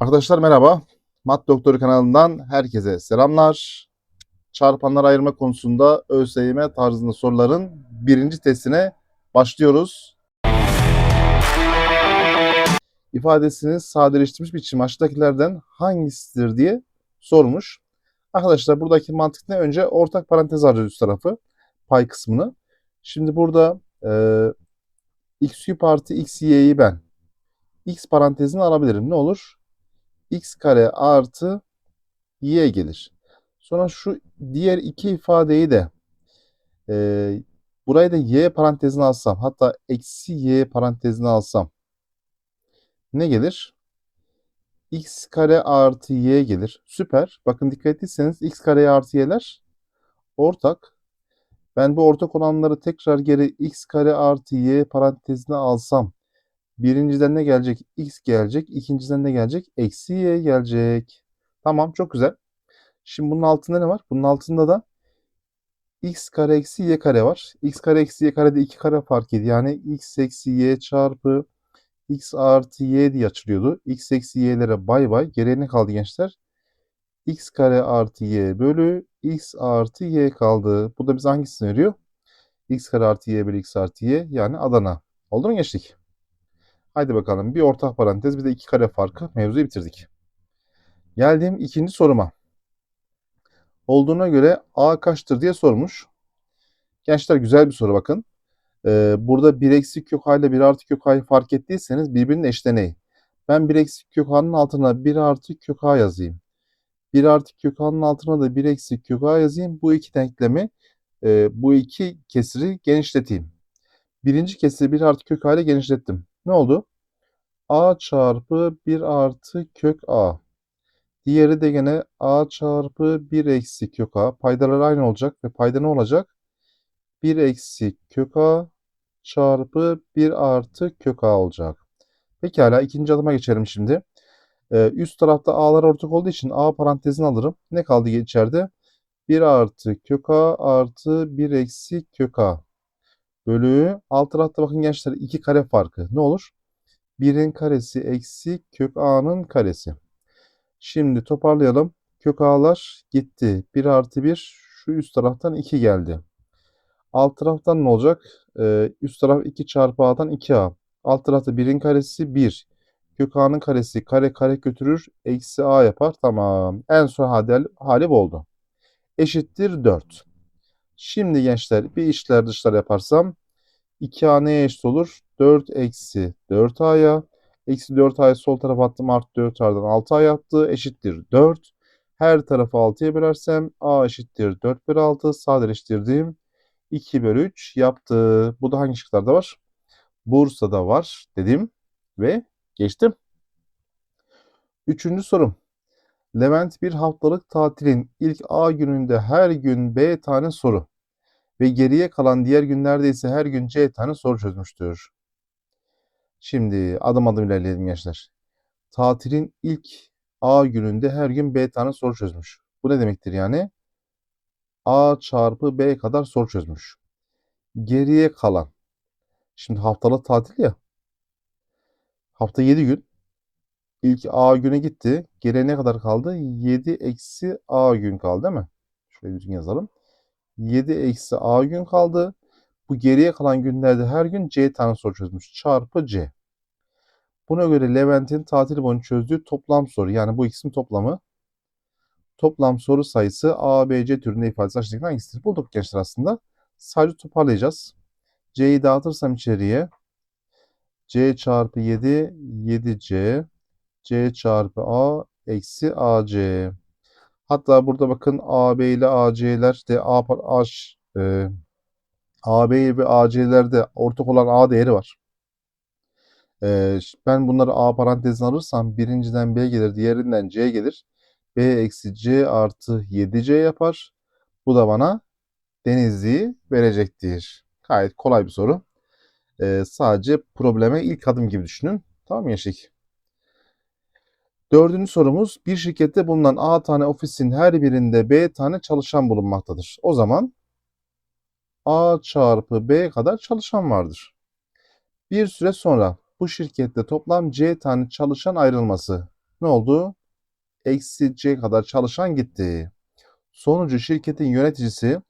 Arkadaşlar merhaba. Mat Doktoru kanalından herkese selamlar. Çarpanlar ayırma konusunda ÖSYM tarzında soruların birinci testine başlıyoruz. İfadesini sadeleştirmiş biçim aşağıdakilerden hangisidir diye sormuş. Arkadaşlar buradaki mantık ne? Önce ortak parantez alacağız üst tarafı. Pay kısmını. Şimdi burada e, x küp artı x y'yi ben x parantezini alabilirim. Ne olur? X kare artı y gelir. Sonra şu diğer iki ifadeyi de e, burayı da y parantezine alsam hatta eksi y parantezine alsam ne gelir? x kare artı y gelir. Süper. Bakın dikkat ettiyseniz x kare artı y'ler ortak. Ben bu ortak olanları tekrar geri x kare artı y parantezine alsam Birinciden ne gelecek? X gelecek. İkinciden ne gelecek? Eksi Y gelecek. Tamam çok güzel. Şimdi bunun altında ne var? Bunun altında da x kare eksi y kare var. x kare eksi y karede iki kare fark ediyor. Yani x eksi y çarpı x artı y diye açılıyordu. x eksi y'lere bay bay. Geriye ne kaldı gençler? x kare artı y bölü x artı y kaldı. Bu da bize hangisini veriyor? x kare artı y bölü x artı y yani Adana. Oldu mu gençlik? Haydi bakalım bir ortak parantez bir de iki kare farkı mevzuyu bitirdik. Geldiğim ikinci soruma. Olduğuna göre A kaçtır diye sormuş. Gençler güzel bir soru bakın. Ee, burada bir eksik kök A ile bir artı kök A'yı fark ettiyseniz birbirinin eşleneği. Ben bir eksik kök A'nın altına bir artı kök A yazayım. Bir artı kök A'nın altına da bir eksik kök A yazayım. Bu iki denklemi, e, bu iki kesiri genişleteyim. Birinci kesiri bir artı kök A ile genişlettim. Ne oldu? A çarpı 1 artı kök A. Diğeri de gene A çarpı 1 eksi kök A. Paydalar aynı olacak ve payda ne olacak? 1 eksi kök A çarpı 1 artı kök A olacak. Pekala ikinci adıma geçelim şimdi. Ee, üst tarafta A'lar ortak olduğu için A parantezini alırım. Ne kaldı içeride? 1 artı kök A artı 1 eksi kök A. Bölü alt tarafta bakın gençler 2 kare farkı. Ne olur? 1'in karesi eksi kök a'nın karesi. Şimdi toparlayalım. Kök a'lar gitti. 1 artı 1 şu üst taraftan 2 geldi. Alt taraftan ne olacak? Ee, üst taraf 2 çarpı a'dan 2a. Alt tarafta 1'in karesi 1. Kök a'nın karesi kare kare götürür. Eksi a yapar. Tamam. En son hali, hali bu oldu. Eşittir 4. Şimdi gençler bir işler dışlar yaparsam 2a neye eşit olur? 4 eksi 4a'ya. Eksi 4a'yı sol tarafa attım. Artı 4a'dan 6a yaptı. Eşittir 4. Her tarafı 6'ya bölersem a eşittir 4 bölü 6. Sadeleştirdim. 2 bölü 3 yaptı. Bu da hangi şıklarda var? Bursa'da var dedim ve geçtim. Üçüncü sorum. Levent bir haftalık tatilin ilk A gününde her gün B tane soru ve geriye kalan diğer günlerde ise her gün C tane soru çözmüştür. Şimdi adım adım ilerleyelim gençler. Tatilin ilk A gününde her gün B tane soru çözmüş. Bu ne demektir yani? A çarpı B kadar soru çözmüş. Geriye kalan. Şimdi haftalık tatil ya. Hafta 7 gün. İlk A günü gitti. Geriye ne kadar kaldı? 7 eksi A gün kaldı değil mi? Şöyle düzgün yazalım. 7 eksi A gün kaldı. Bu geriye kalan günlerde her gün C tane soru çözmüş. Çarpı C. Buna göre Levent'in tatil boyunca çözdüğü toplam soru yani bu ikisinin toplamı toplam soru sayısı A, B, C türünde ifadesi aşağıdaki hangisidir? Bulduk gençler aslında. Sadece toparlayacağız. C'yi dağıtırsam içeriye C çarpı 7 7C C çarpı A eksi AC. Hatta burada bakın AB ile AC'ler de A, A, e, AB ve AC'lerde ortak olan A değeri var. E, ben bunları A parantezine alırsam birinciden B gelir, diğerinden C gelir. B eksi C artı 7C yapar. Bu da bana Denizli'yi verecektir. Gayet kolay bir soru. E, sadece probleme ilk adım gibi düşünün. Tamam mı gençlik? Dördüncü sorumuz bir şirkette bulunan A tane ofisin her birinde B tane çalışan bulunmaktadır. O zaman A çarpı B kadar çalışan vardır. Bir süre sonra bu şirkette toplam C tane çalışan ayrılması Ne oldu? Eksi C kadar çalışan gitti. Sonucu şirketin yöneticisi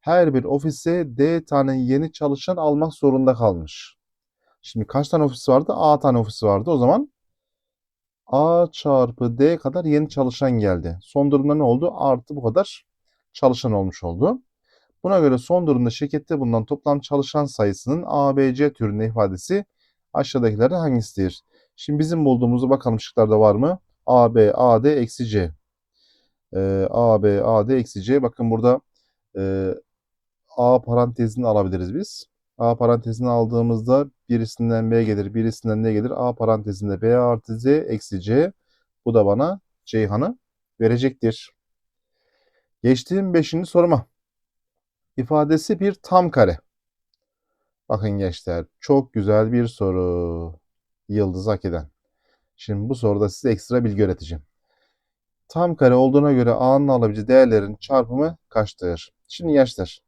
her bir ofise D tane yeni çalışan almak zorunda kalmış. Şimdi kaç tane ofis vardı? A tane ofis vardı. O zaman A çarpı D kadar yeni çalışan geldi. Son durumda ne oldu? Artı bu kadar çalışan olmuş oldu. Buna göre son durumda şirkette bulunan toplam çalışan sayısının ABC türünde ifadesi aşağıdakilerden hangisidir? Şimdi bizim bulduğumuzu bakalım şıklarda var mı? AB, AD, eksi C. Ee, AB, AD, eksi C. Bakın burada e, A parantezini alabiliriz biz. A parantezini aldığımızda birisinden B gelir, birisinden ne gelir? A parantezinde B artı Z eksi C. Bu da bana Ceyhan'ı verecektir. Geçtiğim 5. soruma. İfadesi bir tam kare. Bakın gençler çok güzel bir soru. Yıldız hak eden. Şimdi bu soruda size ekstra bilgi öğreteceğim. Tam kare olduğuna göre A'nın alabileceği değerlerin çarpımı kaçtır? Şimdi gençler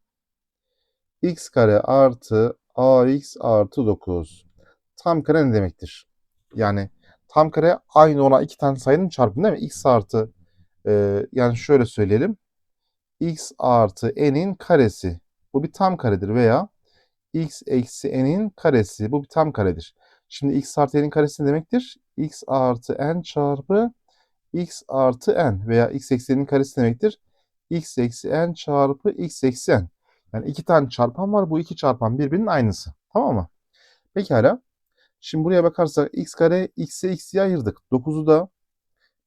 x kare artı ax artı 9. Tam kare ne demektir? Yani tam kare aynı olan iki tane sayının çarpımı değil mi? x artı e, yani şöyle söyleyelim. x artı n'in karesi. Bu bir tam karedir veya x eksi n'in karesi. Bu bir tam karedir. Şimdi x artı n'in karesi ne demektir? x artı n çarpı x artı n veya x eksi n'in karesi demektir? x eksi n çarpı x eksi n. Yani iki tane çarpan var. Bu iki çarpan birbirinin aynısı. Tamam mı? Pekala. Şimdi buraya bakarsak x kare x'e x'ye ayırdık. 9'u da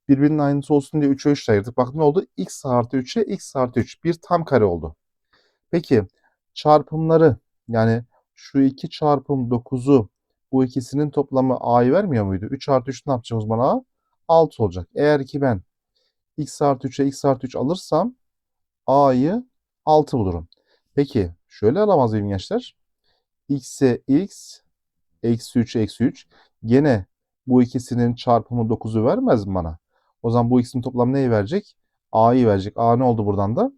birbirinin aynısı olsun diye 3'e 3 ayırdık. Bak ne oldu? x artı 3'e x artı 3. Bir tam kare oldu. Peki çarpımları yani şu iki çarpım 9'u bu ikisinin toplamı a'yı vermiyor muydu? 3 artı 3 ne yapacağız bana a? 6 olacak. Eğer ki ben x artı 3'e x artı 3 alırsam a'yı 6 bulurum. Peki şöyle alamaz mıyım gençler? x'e x eksi 3 eksi 3 gene bu ikisinin çarpımı 9'u vermez mi bana? O zaman bu ikisinin toplamı neyi verecek? a'yı verecek. a ne oldu buradan da?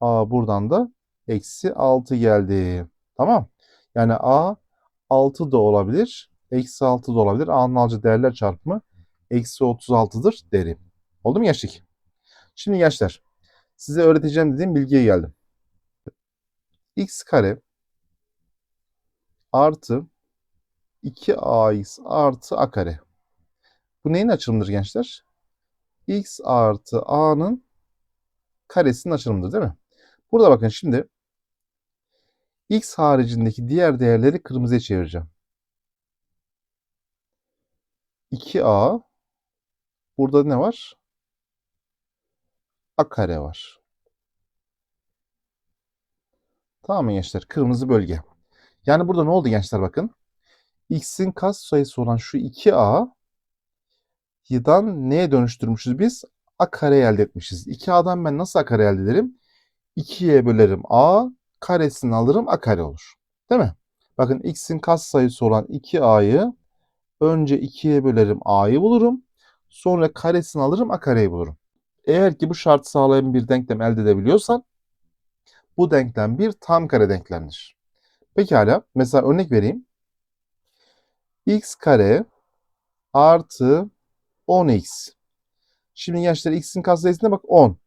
a buradan da eksi 6 geldi. Tamam. Yani a 6 da olabilir. Eksi 6 da olabilir. A'nın alacağı değerler çarpımı eksi 36'dır derim. Oldu mu gençlik? Şimdi gençler size öğreteceğim dediğim bilgiye geldim. X kare artı 2ax artı a kare. Bu neyin açılımıdır gençler? x artı a'nın karesinin açılımıdır değil mi? Burada bakın şimdi x haricindeki diğer değerleri kırmızıya çevireceğim. 2a burada ne var? a kare var. Tamam mı gençler? Kırmızı bölge. Yani burada ne oldu gençler bakın. x'in kas sayısı olan şu 2a y'dan neye dönüştürmüşüz biz? a kare elde etmişiz. 2a'dan ben nasıl a kare elde ederim? 2'ye bölerim a, karesini alırım a kare olur. Değil mi? Bakın x'in kas sayısı olan 2a'yı önce 2'ye bölerim a'yı bulurum. Sonra karesini alırım a kareyi bulurum. Eğer ki bu şartı sağlayan bir denklem elde edebiliyorsan bu denklem bir tam kare denklemdir. Pekala mesela örnek vereyim. x kare artı 10x. Şimdi gençler x'in katsayısına bak 10.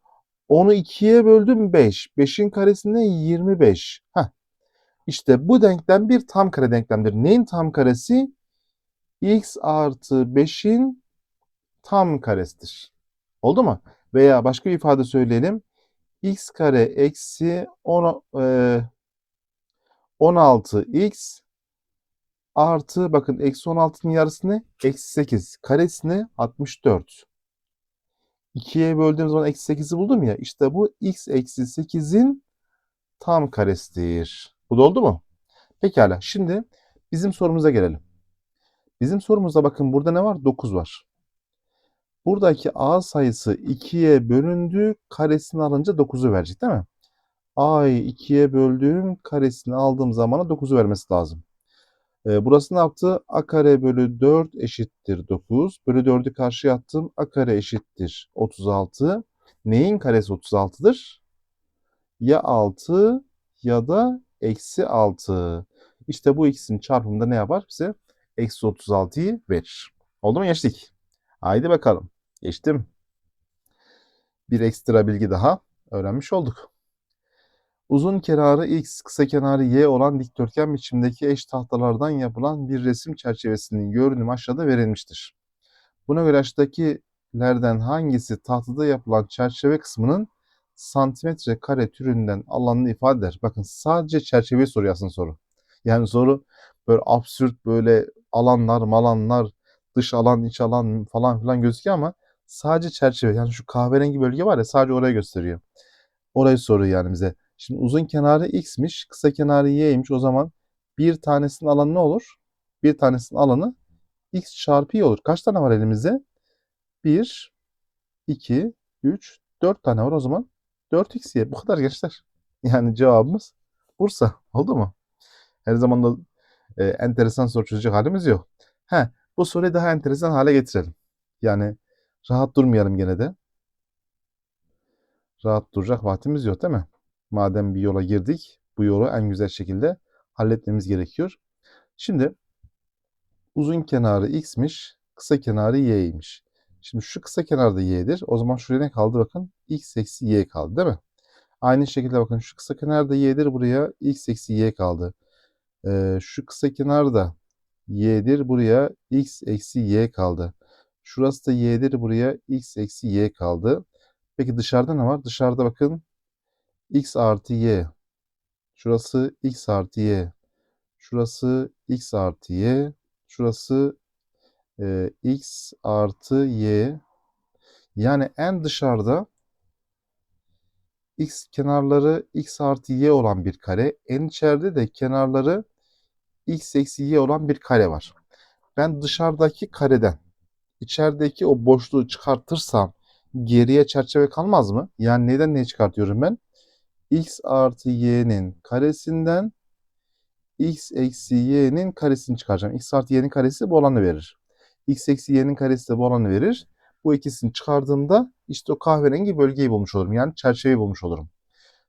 10'u 2'ye böldüm 5. 5'in karesinde 25. Heh. İşte bu denklem bir tam kare denklemdir. Neyin tam karesi? x artı 5'in tam karesidir. Oldu mu? Veya başka bir ifade söyleyelim. X kare eksi 10, e, 16x artı bakın eksi 16'nın yarısı ne? Eksi 8. Karesini 64. 2'ye böldüğüm zaman eksi 8'i buldum ya. İşte bu x eksi 8'in tam karesidir. Bu da oldu mu? Pekala. Şimdi bizim sorumuza gelelim. Bizim sorumuzda bakın burada ne var? 9 var. Buradaki a sayısı 2'ye bölündü. Karesini alınca 9'u verecek değil mi? a'yı 2'ye böldüğüm karesini aldığım zamana 9'u vermesi lazım. Ee, burası ne yaptı? a kare bölü 4 eşittir 9. Bölü 4'ü karşıya attım. a kare eşittir 36. Neyin karesi 36'dır? Ya 6 ya da eksi 6. İşte bu ikisinin çarpımında ne yapar? Bize eksi 36'yı verir. Oldu mu geçtik? Haydi bakalım. Geçtim. Bir ekstra bilgi daha öğrenmiş olduk. Uzun kenarı x, kısa kenarı y olan dikdörtgen biçimdeki eş tahtalardan yapılan bir resim çerçevesinin görünümü aşağıda verilmiştir. Buna göre aşağıdakilerden hangisi tahtada yapılan çerçeve kısmının santimetre kare türünden alanını ifade eder? Bakın sadece çerçeveyi soruyor aslında soru. Yani soru böyle absürt böyle alanlar, malanlar, dış alan, iç alan falan filan gözüküyor ama sadece çerçeve. Yani şu kahverengi bölge var ya sadece orayı gösteriyor. Orayı soruyor yani bize. Şimdi uzun kenarı x'miş, kısa kenarı y'ymiş. O zaman bir tanesinin alanı ne olur? Bir tanesinin alanı x çarpı y olur. Kaç tane var elimizde? 1, 2, 3, 4 tane var o zaman. 4xy. Bu kadar gençler. Yani cevabımız Bursa. Oldu mu? Her zaman da e, enteresan soru çözecek halimiz yok. He, bu soruyu daha enteresan hale getirelim. Yani rahat durmayalım gene de. Rahat duracak vaktimiz yok değil mi? Madem bir yola girdik, bu yolu en güzel şekilde halletmemiz gerekiyor. Şimdi uzun kenarı x'miş, kısa kenarı y'ymiş. Şimdi şu kısa kenarda y'dir. O zaman şuraya ne kaldı bakın? x eksi y kaldı değil mi? Aynı şekilde bakın şu kısa kenarda y'dir. Buraya x eksi y kaldı. Ee, şu kısa kenarda y'dir. Buraya x eksi y kaldı. Şurası da y'dir. Buraya x eksi y kaldı. Peki dışarıda ne var? Dışarıda bakın x artı y. Şurası x artı y. Şurası x artı y. Şurası e, x artı y. Yani en dışarıda x kenarları x artı y olan bir kare. En içeride de kenarları x eksi y olan bir kare var. Ben dışarıdaki kareden içerideki o boşluğu çıkartırsam geriye çerçeve kalmaz mı? Yani neden ne çıkartıyorum ben? x artı y'nin karesinden x eksi y'nin karesini çıkaracağım. x artı y'nin karesi bu olanı verir. x eksi y'nin karesi de bu olanı verir. Bu ikisini çıkardığımda işte o kahverengi bölgeyi bulmuş olurum. Yani çerçeveyi bulmuş olurum.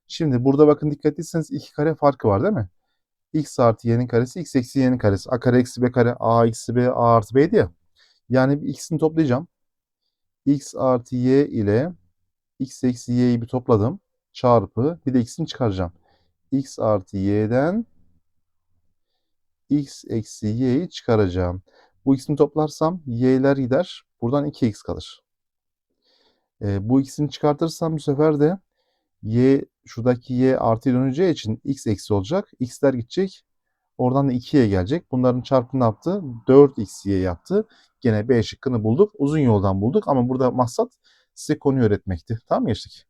Şimdi burada bakın dikkat etseniz iki kare farkı var değil mi? x artı y'nin karesi, x eksi y'nin karesi. a kare eksi b kare, a eksi b, a artı b diye. Yani bir ikisini toplayacağım. x artı y ile x eksi y'yi bir topladım. Çarpı bir de x'ini çıkaracağım. x artı y'den x eksi y'yi çıkaracağım. Bu ikisini toplarsam y'ler gider. Buradan 2x kalır. E, bu ikisini çıkartırsam bu sefer de y şuradaki y artı döneceği için x eksi olacak. x'ler gidecek. Oradan da 2y gelecek. Bunların çarpımı ne yaptı? 4xy yaptı. Gene B şıkkını bulduk. Uzun yoldan bulduk ama burada maksat size konuyu öğretmekti. Tamam geçtik.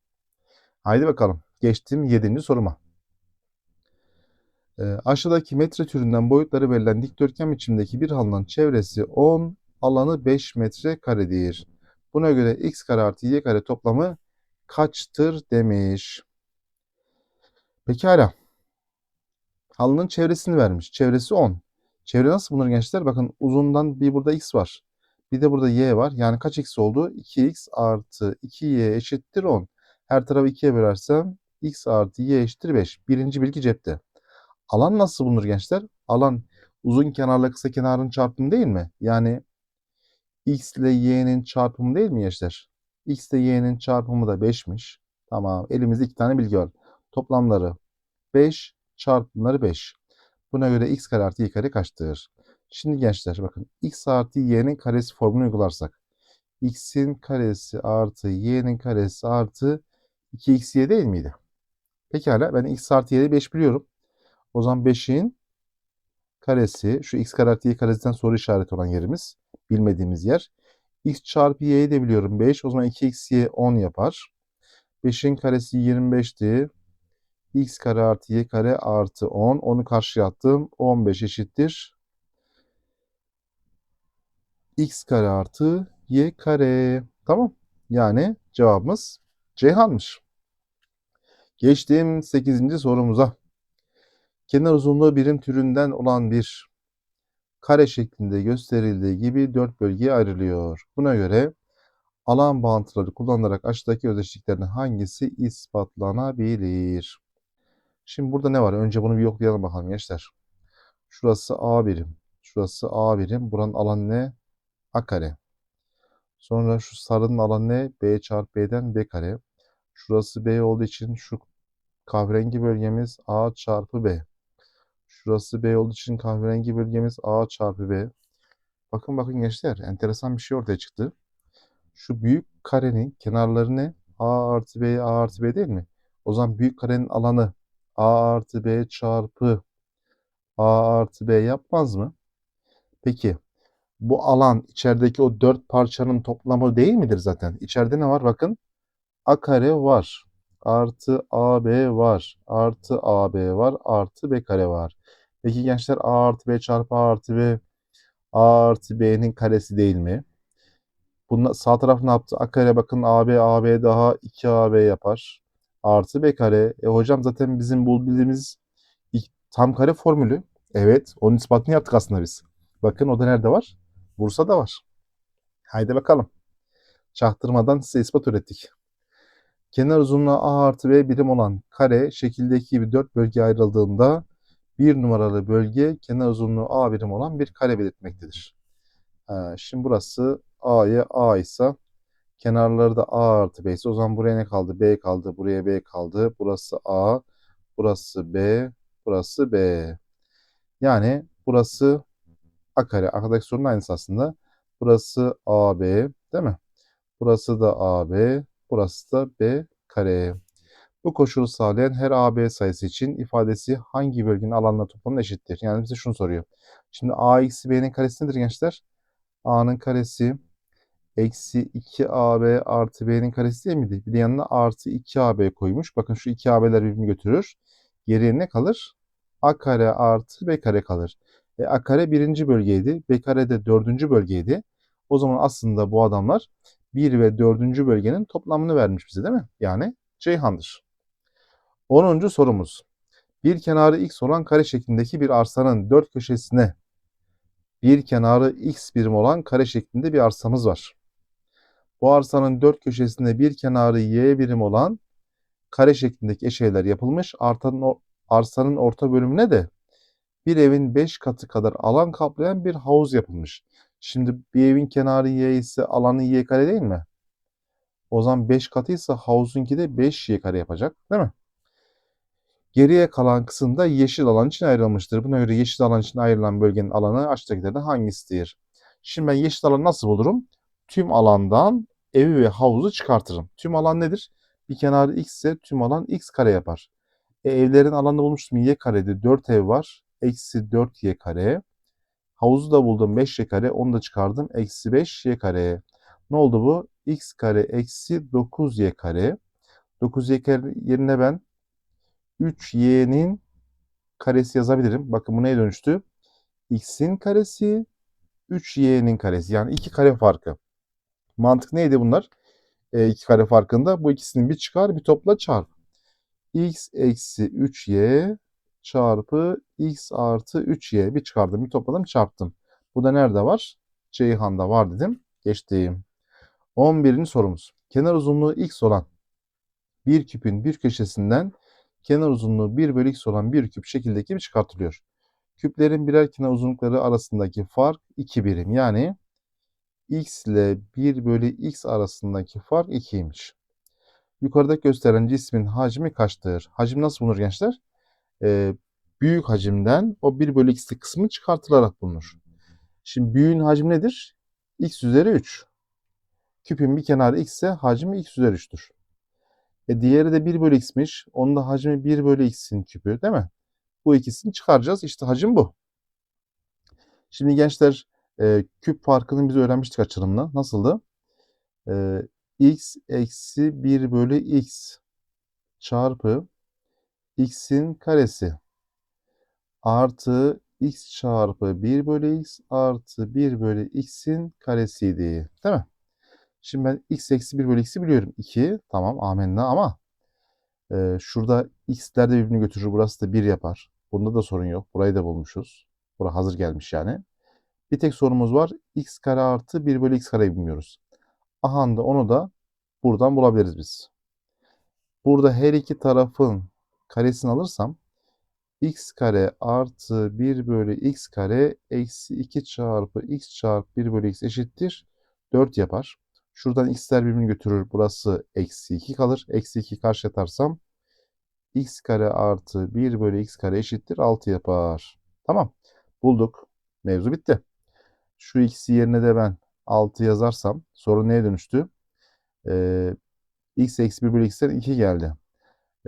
Haydi bakalım. Geçtim 7. soruma. E, aşağıdaki metre türünden boyutları verilen dikdörtgen biçimdeki bir halının çevresi 10, alanı 5 metre karedir. Buna göre x kare artı y kare toplamı kaçtır demiş. Pekala. Halının çevresini vermiş. Çevresi 10. Çevre nasıl bulunur gençler? Bakın uzundan bir burada x var. Bir de burada y var. Yani kaç x oldu? 2x artı 2y eşittir 10. Her tarafı 2'ye bölersem x artı y eşittir 5. Birinci bilgi cepte. Alan nasıl bulunur gençler? Alan uzun kenarla kısa kenarın çarpımı değil mi? Yani x ile y'nin çarpımı değil mi gençler? x ile y'nin çarpımı da 5'miş. Tamam. Elimizde iki tane bilgi var. Toplamları 5, çarpımları 5. Buna göre x kare artı y kare kaçtır? Şimdi gençler bakın x artı y'nin karesi formülünü uygularsak x'in karesi artı y'nin karesi artı 2xy değil miydi? Pekala ben x artı y'yi 5 biliyorum. O zaman 5'in karesi şu x kare artı y karesinden soru işareti olan yerimiz bilmediğimiz yer. x çarpı y'yi de biliyorum 5. O zaman 2xy 10 yapar. 5'in karesi 25'ti. X kare artı y kare artı 10. Onu karşıya attım. 15 eşittir. x kare artı y kare. Tamam. Yani cevabımız Ceyhan'mış. Geçtim 8. sorumuza. Kenar uzunluğu birim türünden olan bir kare şeklinde gösterildiği gibi dört bölgeye ayrılıyor. Buna göre alan bağıntıları kullanılarak aşağıdaki özdeşliklerin hangisi ispatlanabilir? Şimdi burada ne var? Önce bunu bir yoklayalım bakalım gençler. Şurası A birim. Şurası A birim. Buranın alanı ne? A kare. Sonra şu sarının alanı ne? B çarpı B'den B kare. Şurası B olduğu için şu kahverengi bölgemiz A çarpı B. Şurası B olduğu için kahverengi bölgemiz A çarpı B. Bakın bakın gençler enteresan bir şey ortaya çıktı. Şu büyük karenin kenarları ne? A artı B, A artı B değil mi? O zaman büyük karenin alanı A artı B çarpı A artı B yapmaz mı? Peki bu alan içerideki o dört parçanın toplamı değil midir zaten? İçeride ne var? Bakın A kare var. Artı AB var. Artı AB var. Artı B kare var. Peki gençler A artı B çarpı A artı B A artı B'nin karesi değil mi? Bunun sağ taraf ne yaptı? A kare bakın AB AB daha 2AB yapar. Artı B kare. E hocam zaten bizim bu bildiğimiz ilk- tam kare formülü. Evet, onun ispatını yaptık aslında biz. Bakın o da nerede var? Bursa'da var. Haydi bakalım. Çaktırmadan size ispat ürettik. Kenar uzunluğu A artı B birim olan kare şekildeki gibi dört bölgeye ayrıldığında bir numaralı bölge kenar uzunluğu A birim olan bir kare belirtmektedir. Ha, şimdi burası A'ya A ise kenarları da A artı B ise o zaman buraya ne kaldı? B kaldı. Buraya B kaldı. Burası A. Burası B. Burası B. Yani burası A kare. Arkadaki sorunun aynısı aslında. Burası AB değil mi? Burası da AB. Burası da B kare. Bu koşulu sağlayan her AB sayısı için ifadesi hangi bölgenin alanları toplamına eşittir? Yani bize şunu soruyor. Şimdi A eksi B'nin karesi nedir gençler? A'nın karesi eksi 2AB artı B'nin karesi değil miydi? Bir de yanına artı 2AB koymuş. Bakın şu 2AB'ler birbirini götürür. Geriye ne kalır? A kare artı B kare kalır. E, A kare birinci bölgeydi. B kare de dördüncü bölgeydi. O zaman aslında bu adamlar 1 ve 4. bölgenin toplamını vermiş bize değil mi? Yani Ceyhan'dır. 10. sorumuz. Bir kenarı x olan kare şeklindeki bir arsanın dört köşesine bir kenarı x birim olan kare şeklinde bir arsamız var. Bu arsanın dört köşesinde bir kenarı y birim olan kare şeklindeki eşeğler yapılmış. Artanın, arsanın orta bölümüne de bir evin 5 katı kadar alan kaplayan bir havuz yapılmış. Şimdi bir evin kenarı y ise alanı y kare değil mi? O zaman 5 katıysa havuzunki de 5y kare yapacak değil mi? Geriye kalan kısımda yeşil alan için ayrılmıştır. Buna göre yeşil alan için ayrılan bölgenin alanı aşağıdakilerden hangisidir? Şimdi ben yeşil alanı nasıl bulurum? Tüm alandan evi ve havuzu çıkartırım. Tüm alan nedir? Bir kenarı x ise tüm alan x kare yapar. E, evlerin alanını bulmuştum. Y karede 4 ev var. Eksi 4y kare. Havuzu da buldum 5y kare. Onu da çıkardım. Eksi 5y kare. Ne oldu bu? x kare eksi 9y kare. 9y kare yerine ben 3y'nin karesi yazabilirim. Bakın bu neye dönüştü? x'in karesi 3y'nin karesi. Yani iki kare farkı. Mantık neydi bunlar? E, iki kare farkında bu ikisinin bir çıkar bir topla çarp. x eksi 3y çarpı x artı 3y bir çıkardım bir topladım çarptım. Bu da nerede var? Ceyhan'da var dedim. Geçtiğim. 11. sorumuz. Kenar uzunluğu x olan bir küpün bir köşesinden kenar uzunluğu 1 bölü x olan bir küp şekildeki bir çıkartılıyor. Küplerin birer kenar uzunlukları arasındaki fark 2 birim. Yani x ile 1 bölü x arasındaki fark 2'ymiş. Yukarıdaki gösteren cismin hacmi kaçtır? Hacim nasıl bulunur gençler? Ee, büyük hacimden o 1 bölü x'lik kısmı çıkartılarak bulunur. Şimdi büyüğün hacmi nedir? x üzeri 3. Küpün bir kenarı x ise hacmi x üzeri 3'tür. E diğeri de 1 bölü x'miş. Onun da hacmi 1 bölü x'in küpü değil mi? Bu ikisini çıkaracağız. İşte hacim bu. Şimdi gençler e, küp farkını biz öğrenmiştik açılımla. Nasıldı? E, x eksi 1 bölü x çarpı x'in karesi artı x çarpı 1 bölü x artı 1 bölü x'in karesiydi. Değil mi? Şimdi ben x eksi 1 bölü x'i biliyorum. 2 tamam amenna ama e, şurada x'ler de birbirini götürür. Burası da 1 yapar. Bunda da sorun yok. Burayı da bulmuşuz. Bura hazır gelmiş yani. Bir tek sorumuz var. x kare artı 1 bölü x kareyi bilmiyoruz. Aha da onu da buradan bulabiliriz biz. Burada her iki tarafın karesini alırsam x kare artı 1 bölü x kare eksi 2 çarpı x çarpı 1 bölü x eşittir 4 yapar. Şuradan x'ler birbirini götürür. Burası eksi 2 kalır. Eksi 2 karşı atarsam x kare artı 1 bölü x kare eşittir 6 yapar. Tamam. Bulduk. Mevzu bitti. Şu x'i yerine de ben 6 yazarsam sorun neye dönüştü? Ee, x eksi 1 bölü x'ten 2 geldi.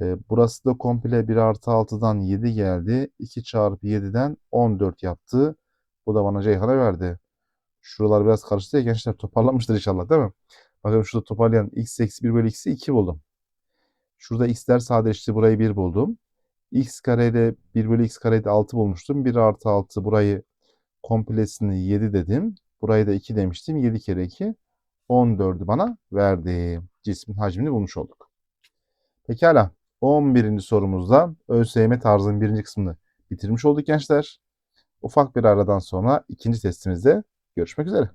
Ee, burası da komple 1 artı 6'dan 7 geldi. 2 çarpı 7'den 14 yaptı. Bu da bana Ceyhan'a verdi. Şuralar biraz karıştı ya gençler toparlanmıştır inşallah değil mi? Bakın şurada toparlayan x eksi 1 bölü x'i 2 buldum. Şurada x'ler sadeleşti burayı 1 buldum. x kareyle 1 bölü x kareyle 6 bulmuştum. 1 artı 6 burayı komplesini 7 dedim. Burayı da 2 demiştim. 7 kere 2 14'ü bana verdi. Cismin hacmini bulmuş olduk. Pekala. 11. sorumuzda ÖSYM tarzının birinci kısmını bitirmiş olduk gençler. Ufak bir aradan sonra ikinci testimizde görüşmek üzere.